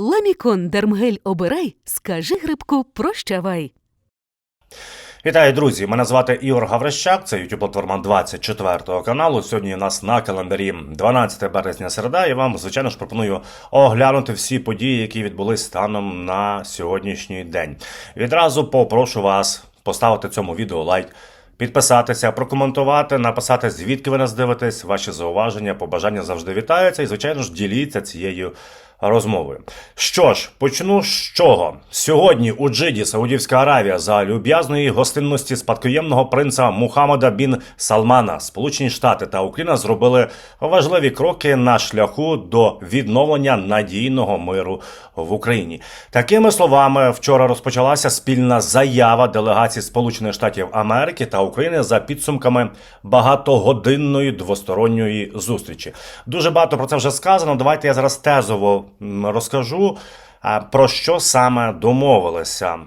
Ламікон Дермгель обирай, скажи грибку прощавай. Вітаю, друзі! Мене звати Ігор Гаврищак, це youtube платформа 24 каналу. Сьогодні у нас на календарі 12 березня середа. І вам, звичайно ж, пропоную оглянути всі події, які відбулись станом на сьогоднішній день. Відразу попрошу вас поставити цьому відео лайк. Підписатися, прокоментувати, написати, звідки ви нас дивитесь, ваші зауваження, побажання завжди вітаються і, звичайно ж, діліться цією розмовою. Що ж, почну з чого? Сьогодні у Джиді, Саудівська Аравія, за люб'язної гостинності спадкоємного принца Мухаммада бін Салмана, Сполучені Штати та Україна зробили важливі кроки на шляху до відновлення надійного миру в Україні. Такими словами, вчора розпочалася спільна заява делегації Сполучених Штатів Америки та України за підсумками багатогодинної двосторонньої зустрічі. Дуже багато про це вже сказано. Давайте я зараз тезово розкажу, про що саме домовилися.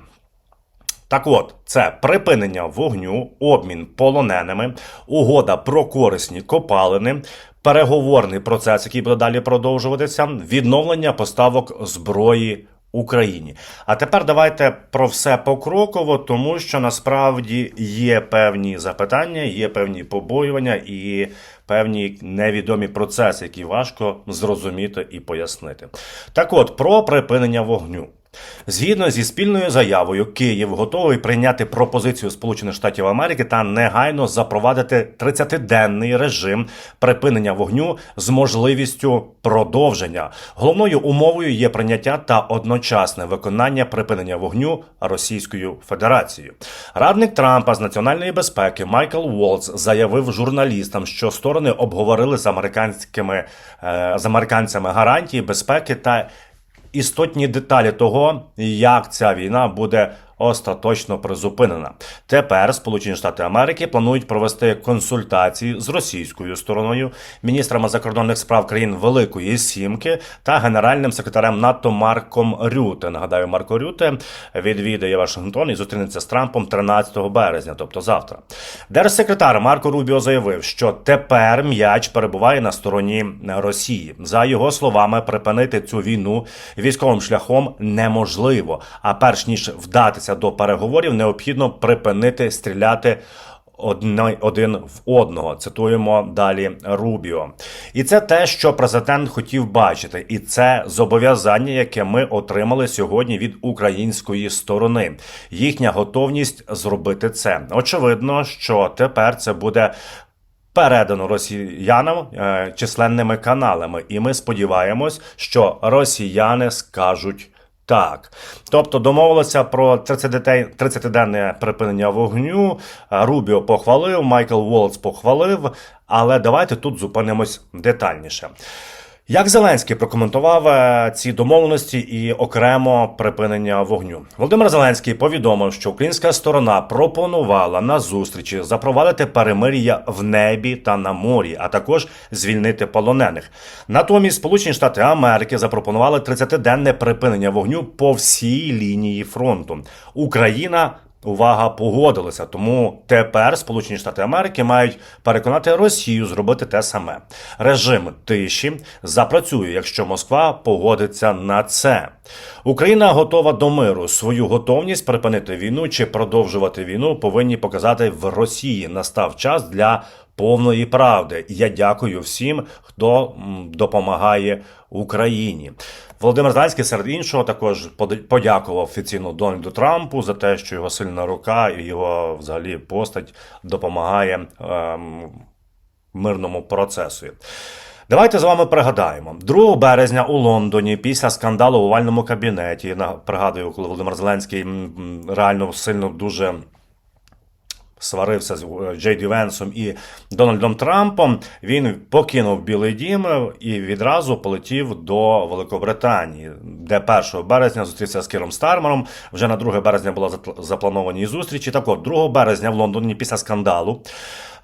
Так от, це припинення вогню, обмін полоненими, угода про корисні копалини, переговорний процес, який буде далі продовжуватися, відновлення поставок зброї Україні. А тепер давайте про все покроково, тому що насправді є певні запитання, є певні побоювання і певні невідомі процеси, які важко зрозуміти і пояснити. Так от, про припинення вогню. Згідно зі спільною заявою, Київ готовий прийняти пропозицію Сполучених Штатів Америки та негайно запровадити 30-денний режим припинення вогню з можливістю продовження. Головною умовою є прийняття та одночасне виконання припинення вогню Російською Федерацією. Радник Трампа з національної безпеки Майкл Уолтс заявив журналістам, що сторони обговорили з американськими е, з американцями гарантії безпеки та істотні деталі того, як ця війна буде остаточно призупинена. Тепер Сполучені Штати Америки планують провести консультації з російською стороною, міністрами закордонних справ країн Великої Сімки та генеральним секретарем НАТО Марком Рюте. Нагадаю, Марко Рюте відвідає Вашингтон і зустрінеться з Трампом 13 березня, тобто завтра. Держсекретар Марко Рубіо заявив, що тепер м'яч перебуває на стороні Росії. За його словами, припинити цю війну військовим шляхом неможливо. А перш ніж вдатися до переговорів, необхідно припинити стріляти. Один в одного цитуємо далі Рубіо, і це те, що президент хотів бачити, і це зобов'язання, яке ми отримали сьогодні від української сторони. Їхня готовність зробити це. Очевидно, що тепер це буде передано росіянам е, численними каналами, і ми сподіваємось, що росіяни скажуть. Так, тобто домовилися про 30-дете- 30-денне припинення вогню. е, Рубіо похвалив, Майкл Волц похвалив. Але давайте тут зупинимось детальніше. Як Зеленський прокоментував е, ці домовленості і окремо припинення вогню? Володимир Зеленський повідомив, що українська сторона пропонувала на зустрічі запровадити перемир'я в небі та на морі, а також звільнити полонених. Натомість Сполучені Штати Америки запропонували 30-денне припинення вогню по всій лінії фронту. Україна Увага погодилася, тому тепер Сполучені Штати Америки мають переконати Росію зробити те саме. Режим тиші запрацює, якщо Москва погодиться на це. Україна готова до миру. Свою готовність припинити війну чи продовжувати війну повинні показати в Росії. Настав час для повної правди. Я дякую всім, хто допомагає Україні. Володимир Зеленський, серед іншого, також под- подякував офіційно Дональду Трампу за те, що його сильна рука і його взагалі постать допомагає ем, мирному процесу. Давайте з вами пригадаємо. 2 березня у Лондоні після скандалу в овальному кабінеті. Пригадую, коли Володимир Зеленський реально сильно дуже сварився з е, Джей Ді Венсом і Дональдом Трампом. Він покинув Білий Дім і відразу полетів до Великобританії, де 1 березня зустрівся з Кіром Стармером. Вже на 2 березня були заплановані зустрічі. Так от, 2 березня в Лондоні після скандалу.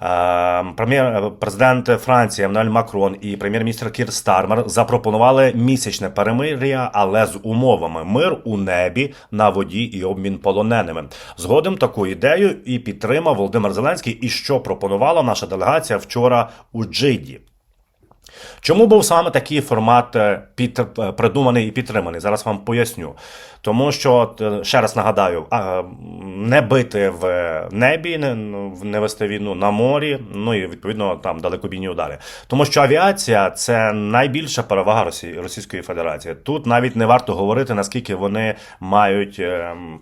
Е, Прем'єр президент Франції Еммануель Макрон і прем'єр-міністр Кір Стармер запропонували місячне перемир'я, але з умовами мир у небі, на воді і обмін полоненими. Згодом таку ідею і підтримав Володимир Зеленський. І що пропонувала наша делегація вчора у Джиді. Чому був саме такий формат е, під, е, придуманий і підтриманий? Зараз вам поясню. Тому що, е, ще раз нагадаю, не бити в небі, не, ну, вести війну на морі, ну і відповідно там далекобійні удари. Тому що авіація це найбільша перевага Росії, Російської Федерації. Тут навіть не варто говорити, наскільки вони мають. ем,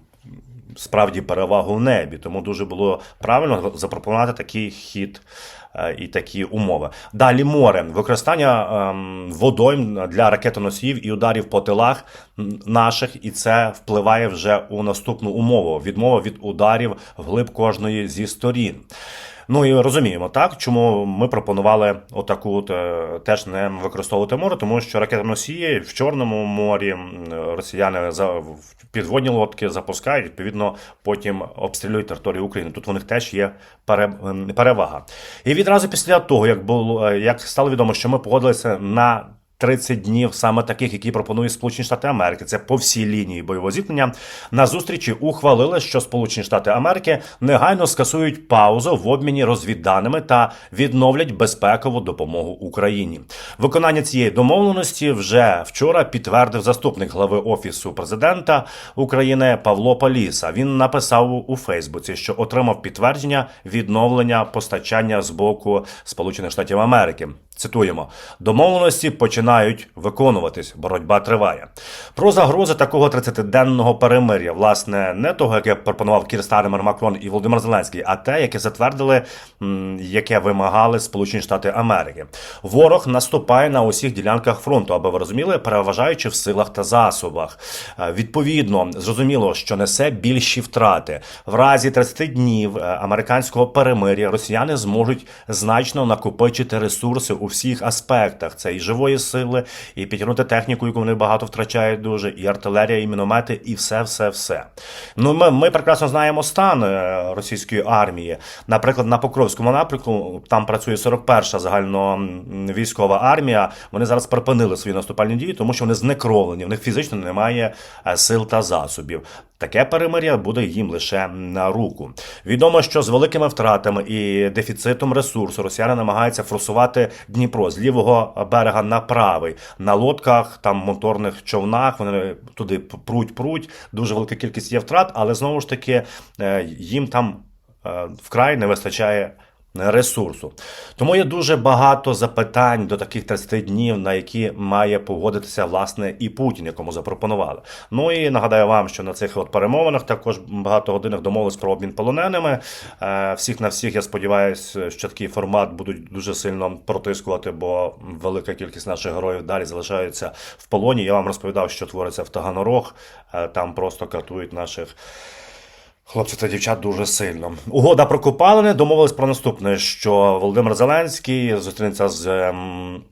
Справді перевагу в небі, тому дуже було правильно запропонувати такий хід і такі умови. Далі море, використання ем, водойм для ракетоносіїв і ударів по тилах наших, і це впливає вже у наступну умову: відмова від ударів вглиб кожної зі сторін. Ну і розуміємо, так чому ми пропонували отаку от, е, теж не використовувати море, тому що ракетоносії в Чорному морі росіяни за підводні лодки запускають, відповідно, потім обстрілюють територію України. Тут у них теж є пере, перевага. І відразу після того, як було е, як стало відомо, що ми погодилися на 30 днів саме таких, які пропонують Сполучені Штати Америки, це по всій лінії бойового зіткнення. На зустрічі ухвалили, що Сполучені Штати Америки негайно скасують паузу в обміні розвідданими та відновлять безпекову допомогу Україні. Виконання цієї домовленості вже вчора підтвердив заступник глави офісу президента України Павло Паліса. Він написав у Фейсбуці, що отримав підтвердження відновлення постачання з боку Сполучених Штатів Америки. Цитуємо: домовленості починають виконуватись. Боротьба триває. Про загрози такого 30-денного перемир'я, власне, не того, яке пропонував Кір Стармер, Макрон і Володимир Зеленський, а те, яке затвердили, яке вимагали Сполучені Штати Америки. Ворог наступає на усіх ділянках фронту, аби ви розуміли, переважаючи в силах та засобах. Е, Відповідно, зрозуміло, що несе більші втрати. В разі 30 днів е, американського перемир'я росіяни зможуть значно накопичити ресурси у всіх аспектах: це і живої сили, і підтягнути техніку, яку вони багато втрачають дуже, і артилерія, і міномети, і все, все, все. Ну ми, ми прекрасно знаємо стан е, російської армії. Наприклад, на Покровському напрямку там працює 41-ша загально м, військова армія. Вони зараз припинили свої наступальні дії, тому що вони знекровлені. В них фізично немає е, сил та засобів. Таке перемир'я буде їм лише на руку. Відомо, що з великими втратами і дефіцитом ресурсу росіяни намагаються форсувати Дніпро з лівого берега на правий на лодках, там моторних човнах. Вони туди пруть, пруть. Дуже велика кількість є втрат, але знову ж таки е, їм там е, вкрай не вистачає ресурсу. Тому є дуже багато запитань до таких 30 днів, на які має погодитися власне і Путін, якому запропонували. Ну і нагадаю вам, що на цих от перемовинах також багато годинах домовились про обмін полоненими. Е, Всіх на всіх, я сподіваюся, що такий формат будуть дуже сильно протискувати, бо велика кількість наших героїв далі залишаються в полоні. Я вам розповідав, що твориться в Таганорог. Е, Там просто катують наших. Хлопці та дівчат дуже сильно. Угода про купалини домовились про наступне: що Володимир Зеленський зустрінеться з ем,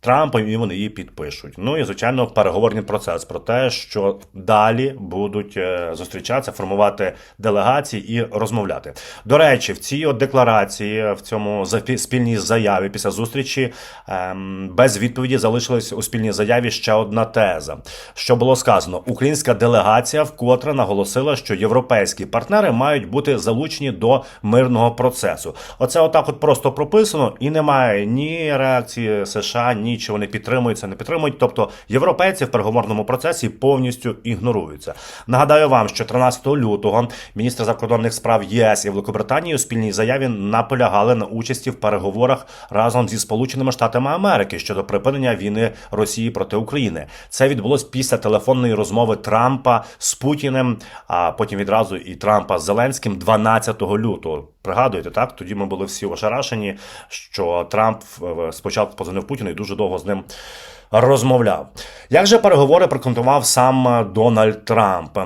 Трампом і вони її підпишуть. Ну і звичайно, переговорний процес про те, що далі будуть е, зустрічатися, формувати делегації і розмовляти. До речі, в цій от декларації, в цьому спільній заяві після зустрічі ем, без відповіді залишилась у спільній заяві ще одна теза. Що було сказано? Українська делегація вкотре наголосила, що європейські партнери мають бути залучені до мирного процесу. Оце отак, от просто прописано, і немає ні реакції США, ні чи вони підтримуються, не підтримують. Тобто європейці в переговорному процесі повністю ігноруються. Нагадаю вам, що 13 лютого міністр закордонних справ ЄС і Великобританії у спільній заяві наполягали на участі в переговорах разом зі Сполученими Штатами Америки щодо припинення війни Росії проти України. Це відбулось після телефонної розмови Трампа з Путіним, а потім відразу і Трампа з Зеленським 12 лютого. Пригадуєте, так? Тоді ми були всі ошарашені, що Трамп спочатку позвонив Путіну і дуже довго з ним розмовляв. Як же переговори прокоментував сам Дональд Трамп?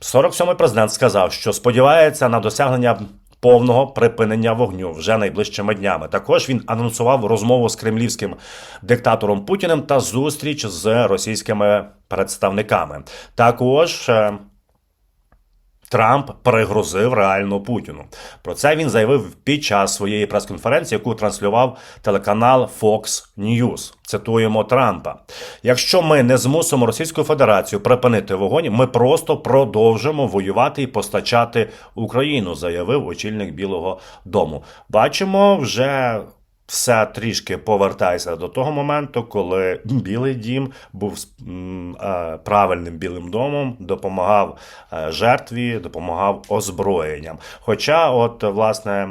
47-й президент сказав, що сподівається на досягнення. Повного припинення вогню вже найближчими днями. Також він анонсував розмову з кремлівським диктатором Путіним та зустріч з російськими представниками. Також е, Трамп пригрозив реально Путіну. Про це він заявив під час своєї прес-конференції, яку транслював телеканал Fox News. Цитуємо Трампа: якщо ми не змусимо Російську Федерацію припинити вогонь, ми просто продовжимо воювати і постачати Україну, заявив очільник Білого Дому. Бачимо вже. Все трішки повертається до того моменту, коли Білий дім був е, правильним білим домом, допомагав е, жертві, допомагав озброєнням. Хоча, от власне е,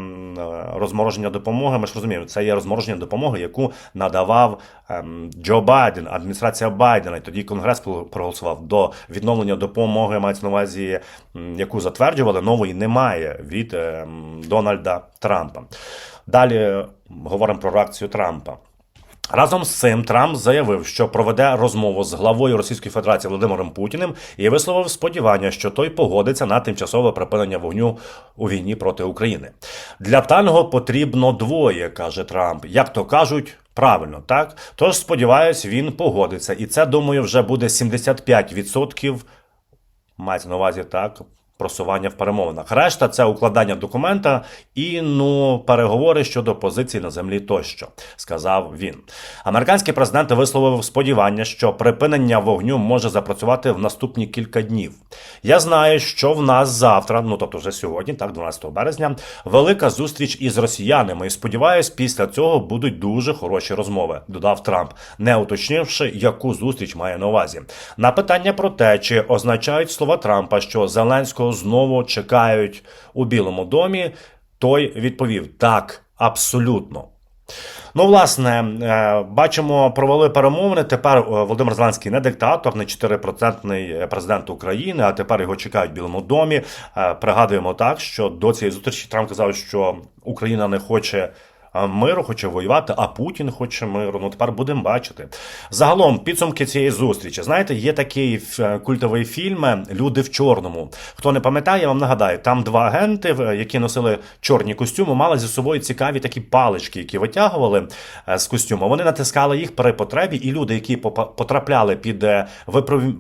розмороження допомоги, ми ж розуміємо, це є розмороження допомоги, яку надавав ем, Джо Байден, адміністрація Байдена. І тоді Конгрес проголосував до відновлення допомоги, мається на увазі, яку затверджували, нової немає від ем, Дональда Трампа. Далі говоримо про реакцію Трампа. Разом з цим Трамп заявив, що проведе розмову з главою Російської Федерації Володимиром Путіним і висловив сподівання, що той погодиться на тимчасове припинення вогню у війні проти України. Для танго потрібно двоє, каже Трамп. Як то кажуть. Правильно, так? Тож сподіваюсь, він погодиться. І це, думаю, вже буде 75% мається на увазі так. Просування в перемовинах. Решта це укладання документа і ну переговори щодо позиції на землі тощо, сказав він. Американський президент висловив сподівання, що припинення вогню може запрацювати в наступні кілька днів. Я знаю, що в нас завтра, ну тобто вже сьогодні, так 12 березня, велика зустріч із росіянами. І сподіваюсь, після цього будуть дуже хороші розмови. Додав Трамп, не уточнивши, яку зустріч має на увазі. На питання про те, чи означають слова Трампа, що Зеленського знову чекають у Білому домі, той відповів: так, абсолютно. Ну, власне, е, бачимо, провели перемовини. Тепер е, Володимир Зеленський не диктатор, не 4% президент України, а тепер його чекають в Білому домі. Е, Пригадуємо так, що до цієї зустрічі Трамп казав, що Україна не хоче. Миру хоче воювати, а Путін хоче миру. Ну тепер будемо бачити. Загалом підсумки цієї зустрічі. Знаєте, є такий е, культовий фільм Люди в чорному. Хто не пам'ятає, я вам нагадаю, там два агенти, які носили чорні костюми, мали зі собою цікаві такі палички, які витягували е, з костюму. Вони натискали їх при потребі, і люди, які потрапляли під е,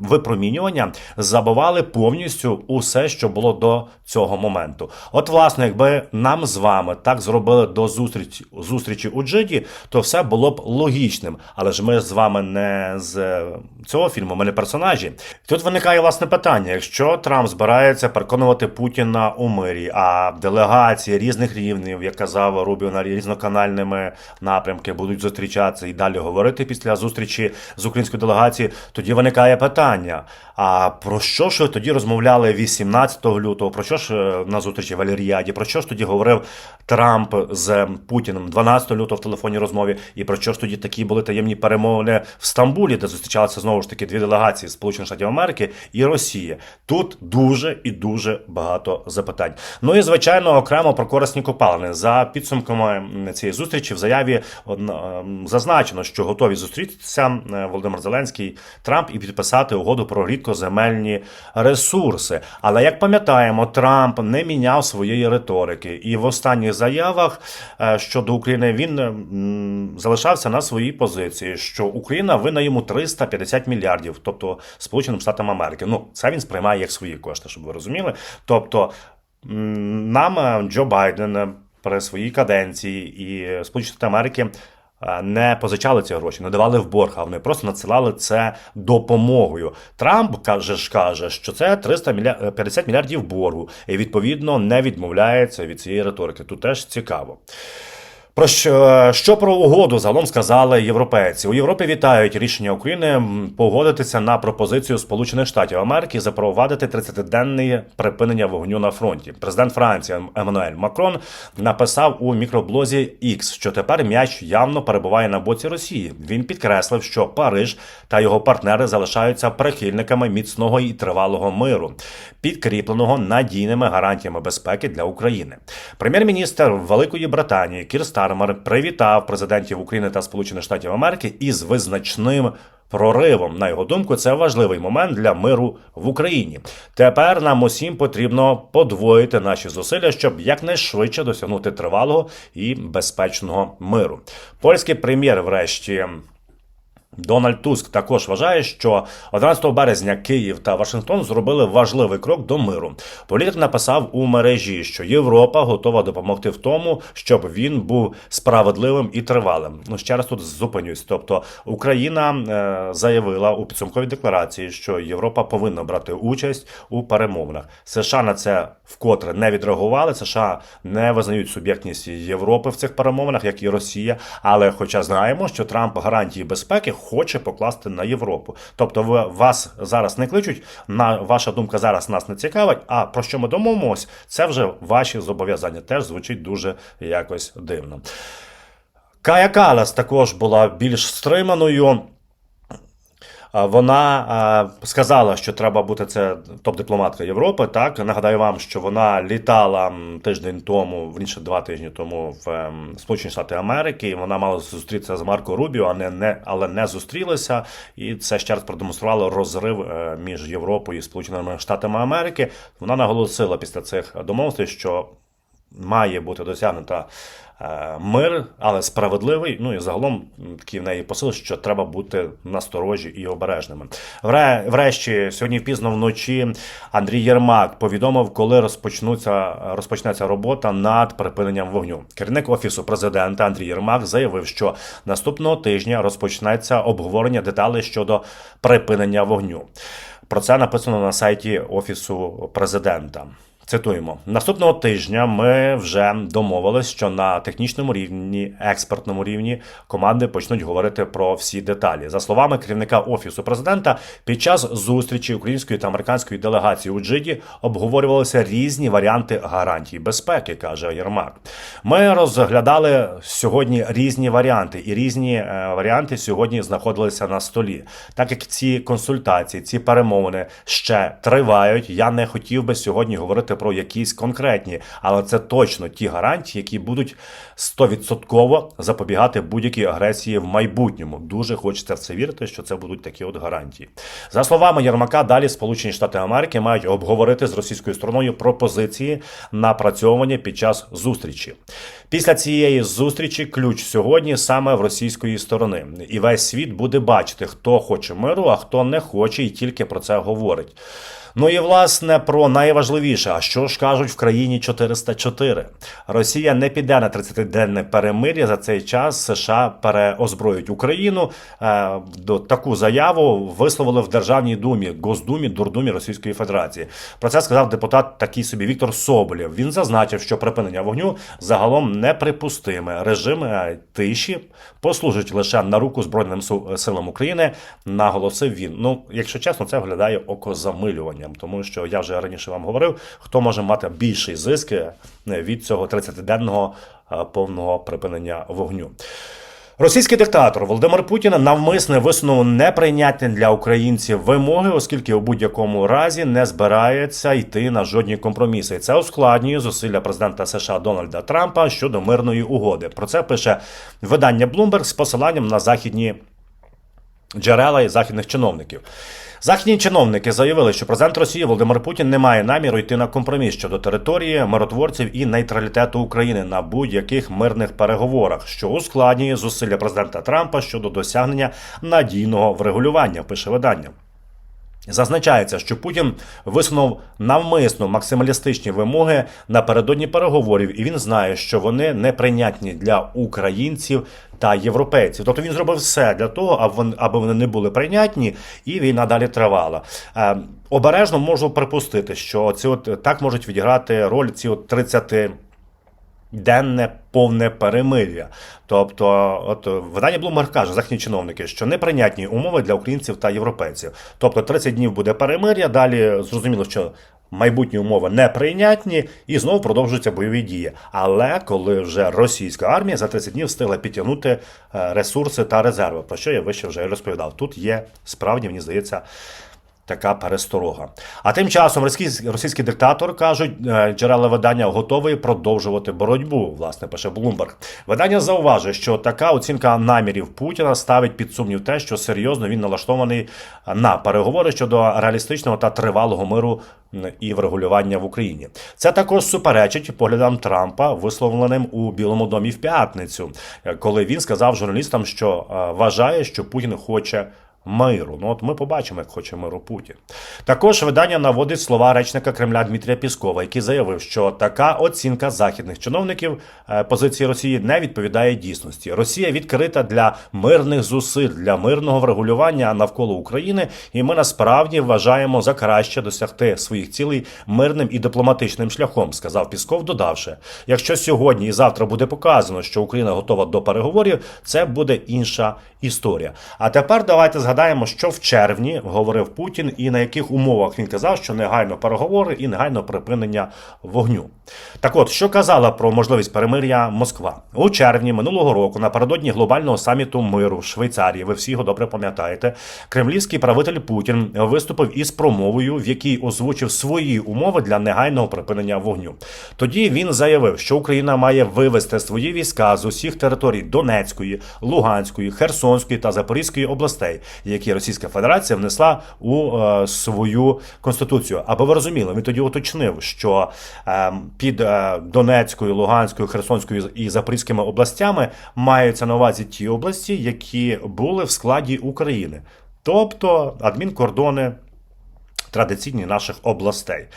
випромінювання, забували повністю усе, що було до цього моменту. От, власне, якби нам з вами так зробили до зустрічі, зустрічі у Джиді, то все було б логічним. Але ж ми з вами не з е, цього фільму, ми не персонажі. Тут виникає власне питання: якщо Трамп збирається переконувати Путіна у мирі, а делегації різних рівнів, як казав Рубіо, на різноканальними напрямки будуть зустрічатися і далі говорити після зустрічі з українською делегацією, тоді виникає питання: а про що ж тоді розмовляли 18 лютого? Про що ж е, на зустрічі в Аліріаді? Про що ж тоді говорив Трамп з Путіним 12 лютого в телефонній розмові? І про що ж тоді такі були таємні перемовини в Стамбулі, де зустрічалися знову ж таки дві делегації Сполучених Штатів Америки і Росії? Тут дуже і дуже багато запитань. Ну і звичайно, окремо про корисні копалини. За підсумками цієї зустрічі в заяві зазначено, що готові зустрітися Володимир Зеленський, Трамп і підписати угоду про рідкоземельні ресурси. Але як пам'ятаємо, Трамп не міняв своєї риторики, і в останніх заявах е, щодо України він м, залишався на своїй позиції, що Україна винна йому 350 мільярдів, тобто Сполученим Штатам Америки. Ну це він сприймає як свої кошти, щоб ви розуміли. Тобто нам е, Джо Байден е, при своїй каденції і Сполучені Штати Америки. е, Не позичали ці гроші, не давали в борг, а вони просто надсилали це допомогою. Трамп каже ж каже, що це 350 мільярдів боргу, і відповідно не відмовляється від цієї риторики. Тут теж цікаво. Про що, що про угоду загалом сказали європейці? У Європі вітають рішення України погодитися на пропозицію Сполучених Штатів Америки запровадити 30-денне припинення вогню на фронті. Президент Франції Еммануель Макрон написав у мікроблозі X, що тепер м'яч явно перебуває на боці Росії. Він підкреслив, що Париж та його партнери залишаються прихильниками міцного і тривалого миру, підкріпленого надійними гарантіями безпеки для України. Прем'єр-міністр Великої Британії Кір Стармер привітав президентів України та Сполучених Штатів Америки із визначним. Проривом, на його думку, це важливий момент для миру в Україні. Тепер нам усім потрібно подвоїти наші зусилля, щоб якнайшвидше досягнути тривалого і безпечного миру. Польський прем'єр, врешті, Дональд Туск також вважає, що 11 березня Київ та Вашингтон зробили важливий крок до миру. Політик написав у мережі, що Європа готова допомогти в тому, щоб він був справедливим і тривалим. Ну ще раз тут зупинюсь. Тобто Україна е, заявила у підсумковій декларації, що Європа повинна брати участь у перемовинах. США на це вкотре не відреагували. США не визнають суб'єктність Європи в цих перемовинах, як і Росія. Але, хоча знаємо, що Трамп гарантії безпеки хоче покласти на Європу. Тобто, ви вас зараз не кличуть. На ваша думка зараз нас не цікавить. А про що ми домовимось, це вже ваші зобов'язання. Теж звучить дуже якось дивно. Кая Калас також була більш стриманою. Вона сказала, що треба бути це топ-дипломатка Європи. Так нагадаю вам, що вона літала тиждень тому, вірніше два тижні тому в ем, Сполучені Штати Америки. Вона мала зустрітися з Марко Рубіо, а не, не але не зустрілися. І це ще раз продемонструвало розрив е, між Європою і Сполученими Штатами Америки. Вона наголосила після цих домовленостей, що має бути досягнута мир, але справедливий. Ну і загалом такий в неї посил, що треба бути насторожі і обережними. Врешті, сьогодні пізно вночі Андрій Єрмак повідомив, коли розпочнуться розпочнеться робота над припиненням вогню. Керівник офісу президента Андрій Єрмак заявив, що наступного тижня розпочнеться обговорення деталей щодо припинення вогню. Про це написано на сайті офісу президента. Цитуємо наступного тижня. Ми вже домовились, що на технічному рівні, експертному рівні команди почнуть говорити про всі деталі. За словами керівника офісу президента, під час зустрічі української та американської делегації у Джиді обговорювалися різні варіанти гарантій безпеки, каже Єрмак. Ми розглядали сьогодні різні варіанти, і різні е, варіанти сьогодні знаходилися на столі. Так як ці консультації, ці перемовини ще тривають, я не хотів би сьогодні говорити про якісь конкретні, але це точно ті гарантії, які будуть 100% запобігати будь-якій агресії в майбутньому. Дуже хочеться в це вірити, що це будуть такі от гарантії. За словами Єрмака, далі Сполучені Штати Америки мають обговорити з російською стороною пропозиції напрацьовані під час зустрічі. Після цієї зустрічі ключ сьогодні саме в російської сторони, і весь світ буде бачити, хто хоче миру, а хто не хоче, і тільки про це говорить. Ну і власне про найважливіше, а що ж кажуть в країні 404? Росія не піде на 30-денне перемир'я. За цей час США переозброють Україну. Е, до таку заяву висловили в Державній думі, Госдумі, Дурдумі Російської Федерації. Про це сказав депутат такий собі Віктор Соболєв. Він зазначив, що припинення вогню загалом неприпустиме. Режим е, тиші послужить лише на руку Збройним силам України. Наголосив він. Ну, якщо чесно, це виглядає окозамилюванням, тому що я вже раніше вам говорив, хто може мати більший зиск е, від цього 30-денного е, повного припинення вогню. Російський диктатор Володимир Путін навмисне висунув неприйнятні для українців вимоги, оскільки у будь-якому разі не збирається йти на жодні компроміси. І Це ускладнює зусилля президента США Дональда Трампа щодо мирної угоди. Про це пише видання Bloomberg з посиланням на західні джерела і західних чиновників. Західні чиновники заявили, що президент Росії Володимир Путін не має наміру йти на компроміс щодо території, миротворців і нейтралітету України на будь-яких мирних переговорах, що ускладнює зусилля президента Трампа щодо досягнення надійного врегулювання. Пише видання. Зазначається, що Путін висунув навмисно максималістичні вимоги напередодні переговорів, і він знає, що вони неприйнятні для українців та європейців. Тобто він зробив все для того, аби вони, не були прийнятні, і війна далі тривала. Е, обережно можу припустити, що ці от так можуть відіграти роль ці от 30 денне повне перемир'я. Тобто, от видання Bloomberg каже, західні чиновники, що неприйнятні умови для українців та європейців. Тобто 30 днів буде перемир'я, далі зрозуміло, що. Майбутні умови неприйнятні і знову продовжуються бойові дії. Але коли вже російська армія за 30 днів встигла підтягнути е, ресурси та резерви, про що я вище вже розповідав. Тут є справді, мені здається, така пересторога. А тим часом російський, російський диктатор кажуть, е, джерела видання готові продовжувати боротьбу. Власне, пише Блумберг. Видання зауважує, що така оцінка намірів Путіна ставить під сумнів те, що серйозно він налаштований на переговори щодо реалістичного та тривалого миру і врегулювання в Україні. Це також суперечить поглядам Трампа, висловленим у Білому домі в п'ятницю, е, коли він сказав журналістам, що е, вважає, що Путін хоче миру. Ну от ми побачимо, як хоче миру Путін. Також видання наводить слова речника Кремля Дмитрія Піскова, який заявив, що така оцінка західних чиновників е, позиції Росії не відповідає дійсності. Росія відкрита для мирних зусиль, для мирного врегулювання навколо України, і ми насправді вважаємо за краще досягти своїх цілей мирним і дипломатичним шляхом, сказав Пісков, додавши: якщо сьогодні і завтра буде показано, що Україна готова до переговорів, це буде інша історія. А тепер давайте згадаємо, що в червні говорив Путін і на яких умовах він казав, що негайно переговори і негайно припинення вогню. Так от, що казала про можливість перемир'я Москва у червні минулого року, напередодні глобального саміту миру в Швейцарії, ви всі його добре пам'ятаєте. Кремлівський правитель Путін виступив із промовою, в якій озвучив свої умови для негайного припинення вогню. Тоді він заявив, що Україна має вивести свої війська з усіх територій Донецької, Луганської, Херсонської та Запорізької областей, які Російська Федерація внесла у е, свою конституцію. Аби ви розуміли, він тоді уточнив, що е, під е, Донецькою, Луганською, Херсонською і Запорізькими областями маються на увазі ті області, які були в складі України, тобто адмінкордони традиційні наших областей.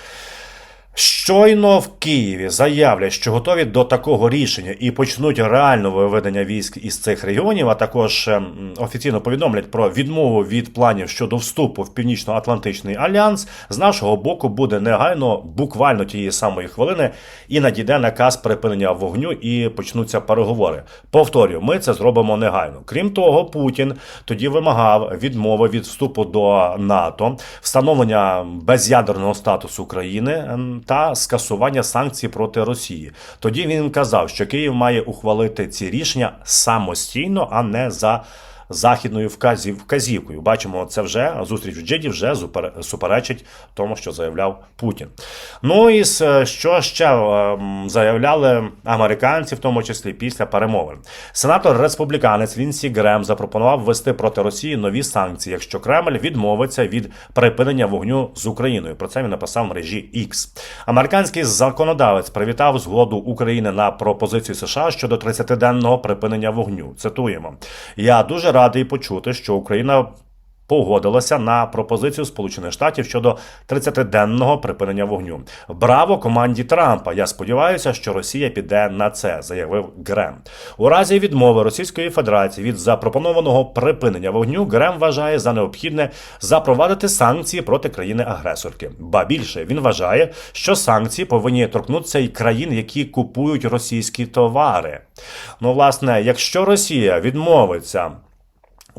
Щойно в Києві заявлять, що готові до такого рішення і почнуть реальне виведення військ із цих регіонів, а також ем, офіційно повідомлять про відмову від планів щодо вступу в Північно-Атлантичний альянс. З нашого боку буде негайно, буквально тієї самої хвилини, і надійде наказ припинення вогню і почнуться переговори. Повторюю, ми це зробимо негайно. Крім того, Путін тоді вимагав відмови від вступу до НАТО, встановлення без'ядерного статусу України ем, та скасування санкцій проти Росії. Тоді він казав, що Київ має ухвалити ці рішення самостійно, а не за. Західною вказів, вказівкою бачимо, це вже зустріч в Джиді вже суперечить тому, що заявляв Путін. Ну і с- що ще ем, заявляли американці, в тому числі після перемовин. Сенатор республіканець Лінсі Грем запропонував ввести проти Росії нові санкції, якщо Кремль відмовиться від припинення вогню з Україною. Про це він написав в мережі X. Американський законодавець привітав згоду України на пропозицію США щодо 30-денного припинення вогню. Цитуємо: я дуже радий почути, що Україна. Погодилася на пропозицію Сполучених Штатів щодо 30-денного припинення вогню. Браво команді Трампа! Я сподіваюся, що Росія піде на це, заявив Грем. У разі відмови Російської Федерації від запропонованого припинення вогню Грем вважає за необхідне запровадити санкції проти країни-агресорки. Ба більше він вважає, що санкції повинні торкнутися і країн, які купують російські товари. Ну, власне, якщо Росія відмовиться.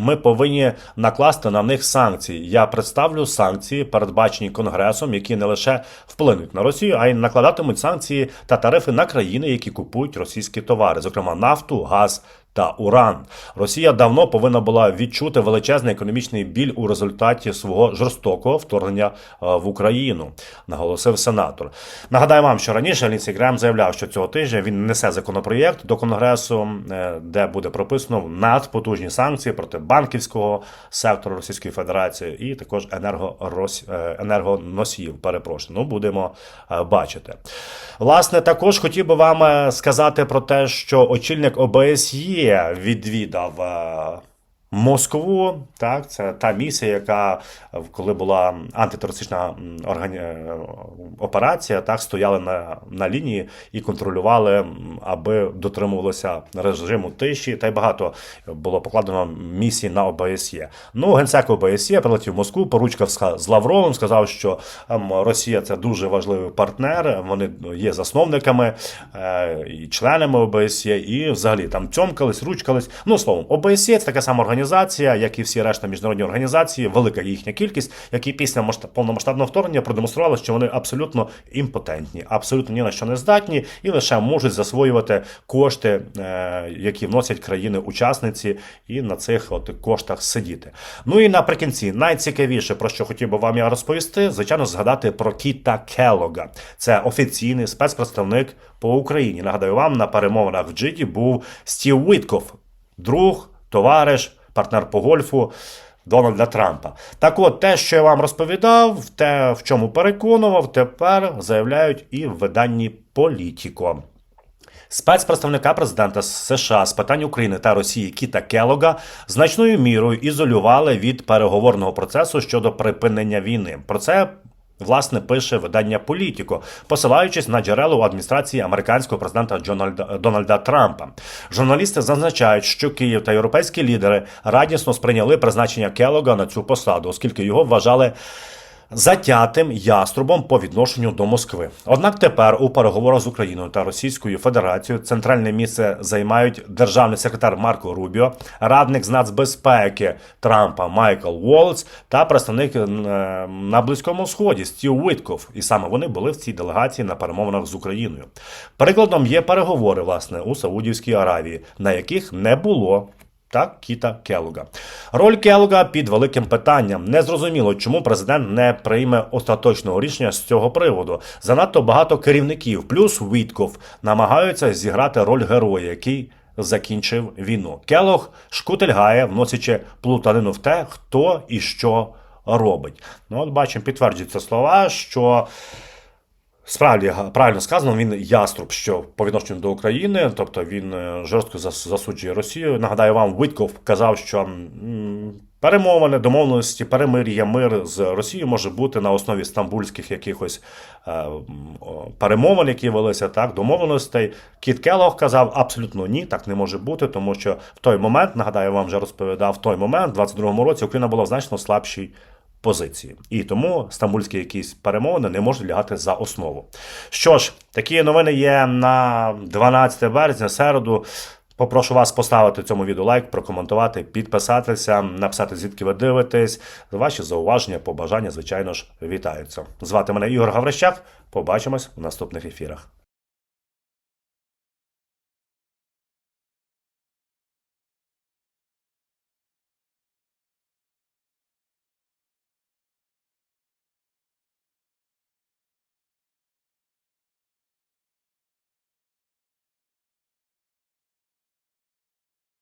Ми повинні накласти на них санкції. Я представлю санкції, передбачені Конгресом, які не лише вплинуть на Росію, а й накладатимуть санкції та тарифи на країни, які купують російські товари, зокрема нафту, газ. Та уран Росія давно повинна була відчути величезний економічний біль у результаті свого жорстокого вторгнення е, в Україну, наголосив сенатор. Нагадаю вам, що раніше Лінсі Грем заявляв, що цього тижня він несе законопроєкт до конгресу, е, де буде прописано надпотужні санкції проти банківського сектору Російської Федерації і також енергорос... е, енергоносіїв. Перепрошую, ну будемо бачити. Власне, також хотів би вам сказати про те, що очільник ОБСЄ відвідав. Москву, так, це та місія, яка коли була антитерористична органі... е, операція, так стояли на, на лінії і контролювали, аби дотримувалося режиму тиші. Та й багато було покладено місій на ОБСЄ. Ну, генсек ОБСЄ прилетів в Москву, поручкав з Лавровим, сказав, що ем, Росія це дуже важливий партнер. Вони є засновниками е, і членами ОБСЄ, і взагалі там цьомкались, ручкались. Ну словом, ОБСЄ це така сама організація організація, як і всі решта міжнародні організації, велика їхня кількість, які після масштаб- повномасштабного вторгнення продемонстрували, що вони абсолютно імпотентні, абсолютно ні на що не здатні і лише можуть засвоювати кошти, е, які вносять країни-учасниці, і на цих от коштах сидіти. Ну і наприкінці, найцікавіше, про що хотів би вам я розповісти, звичайно, згадати про Кіта Келога. Це офіційний спецпредставник по Україні. Нагадаю вам, на перемовинах в Джиді був Стів Вітков, друг, товариш, партнер по гольфу. Дональда Трампа. Так от, те, що я вам розповідав, те, в чому переконував, тепер заявляють і в виданні Політіко. Спецпредставника президента США з питань України та Росії Кіта Келога значною мірою ізолювали від переговорного процесу щодо припинення війни. Про це. Власне, пише видання Політіко, посилаючись на джерело у адміністрації американського президента Джональда Дональда Трампа. Журналісти зазначають, що Київ та європейські лідери радісно сприйняли призначення Келога на цю посаду, оскільки його вважали затятим яструбом по відношенню до Москви. Однак тепер у переговорах з Україною та Російською Федерацією центральне місце займають державний секретар Марко Рубіо, радник з нацбезпеки Трампа Майкл Уолтс та представник е, на Близькому Сході Стів Витков. І саме вони були в цій делегації на перемовинах з Україною. Прикладом є переговори власне у Саудівській Аравії, на яких не було та Кіта Келуга. Роль Келуга під великим питанням. Незрозуміло, чому президент не прийме остаточного рішення з цього приводу. Занадто багато керівників, плюс Вітков, намагаються зіграти роль героя, який закінчив війну. Келог шкутильгає, вносячи плутанину в те, хто і що робить. Ну, от бачимо, підтверджуються слова, що. Справді правильно сказано, він яструб, що по відношенню до України, тобто він е, жорстко засуджує Росію. Нагадаю вам, Витков казав, що перемовини, домовленості, перемир'я, мир з Росією може бути на основі стамбульських якихось е, перемовин, які велися, так, домовленостей. Кіт Келлог казав абсолютно ні, так не може бути, тому що в той момент, нагадаю, вам вже розповідав, в той момент, в 22-му році, Україна була в значно слабшій позиції. І тому стамбульські якісь перемовини не можуть лягати за основу. Що ж, такі новини є на 12 березня, середу. Попрошу вас поставити цьому відео лайк, прокоментувати, підписатися, написати звідки ви дивитесь. Ваші зауваження, побажання, звичайно ж, вітаються. Звати мене Ігор Гаврищак. Побачимось в наступних ефірах.